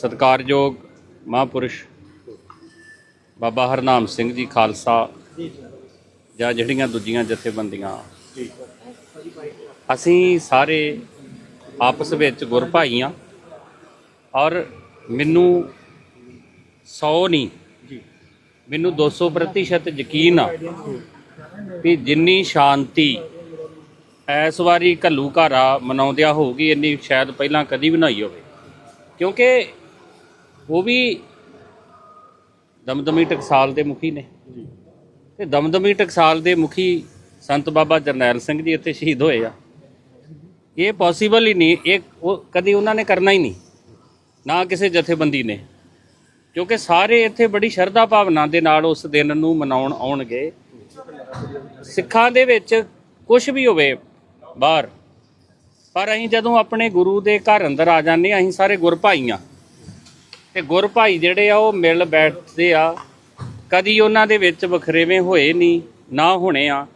ਸਤਿਕਾਰਯੋਗ ਮਹਾਂਪੁਰਸ਼ ਬਾਬਾ ਹਰਨਾਮ ਸਿੰਘ ਜੀ ਖਾਲਸਾ, ਜਾਂ ਜਿਹੜੀਆਂ ਦੂਜੀਆਂ ਜਥੇਬੰਦੀਆਂ। ਅਸੀਂ ਸਾਰੇ ਆਪਸ ਵਿੱਚ ਗੁਰ ਭਾਈ ਹਾਂ ਔਰ ਮੈਨੂੰ 100 ਨਹੀਂ, ਮੈਨੂੰ 200% ਯਕੀਨ ਆ ਕਿ ਜਿੰਨੀ ਸ਼ਾਂਤੀ ਇਸ ਵਾਰੀ ਘੱਲੂ ਘਾਰਾ ਮਨਾਉਂਦਿਆਂ ਹੋਊਗੀ, ਇੰਨੀ ਸ਼ਾਇਦ ਪਹਿਲਾਂ ਕਦੀ ਵੀ ਨਾ ਹੋਈ ਹੋਵੇ। ਕਿਉਂਕਿ ਉਹ ਵੀ ਦਮਦਮੀ ਟਕਸਾਲ ਦੇ ਮੁਖੀ ਨੇ। ਤੇ ਦਮਦਮੀ ਟਕਸਾਲ ਦੇ ਮੁਖੀ ਸੰਤ ਬਾਬਾ ਜਰਨੈਲ ਸਿੰਘ ਜੀ ਇੱਥੇ ਸ਼ਹੀਦ ਹੋਏ ਆ। ਇਹ ਪੋਸੀਬਲ ਹੀ ਨਹੀਂ ਇਹ ਉਹ ਕਦੀ ਉਹਨਾਂ ਨੇ ਕਰਨਾ ਹੀ ਨਹੀਂ ਨਾ ਕਿਸੇ ਜਥੇਬੰਦੀ ਨੇ। ਕਿਉਂਕਿ ਸਾਰੇ ਇੱਥੇ ਬੜੀ ਸ਼ਰਧਾ ਭਾਵਨਾ ਦੇ ਨਾਲ ਉਸ ਦਿਨ ਨੂੰ ਮਨਾਉਣ ਆਉਣਗੇ। ਸਿੱਖਾਂ ਦੇ ਵਿੱਚ ਕੁਝ ਵੀ ਹੋਵੇ ਬਾਹਰ ਪਰ ਅਸੀਂ ਜਦੋਂ ਆਪਣੇ ਗੁਰੂ ਦੇ ਘਰ ਅੰਦਰ ਆ ਜਾਂਦੇ ਅਸੀਂ ਸਾਰੇ ਗੁਰ ਭਾਈ ਆ ਤੇ ਗੁਰ ਭਾਈ ਜਿਹੜੇ ਆ ਉਹ ਮਿਲ ਬੈਠਦੇ ਆ। ਕਦੀ ਉਹਨਾਂ ਦੇ ਵਿੱਚ ਵਖਰੇਵੇਂ ਹੋਏ ਨਹੀਂ ਨਾ ਹੋਣੇ ਆ।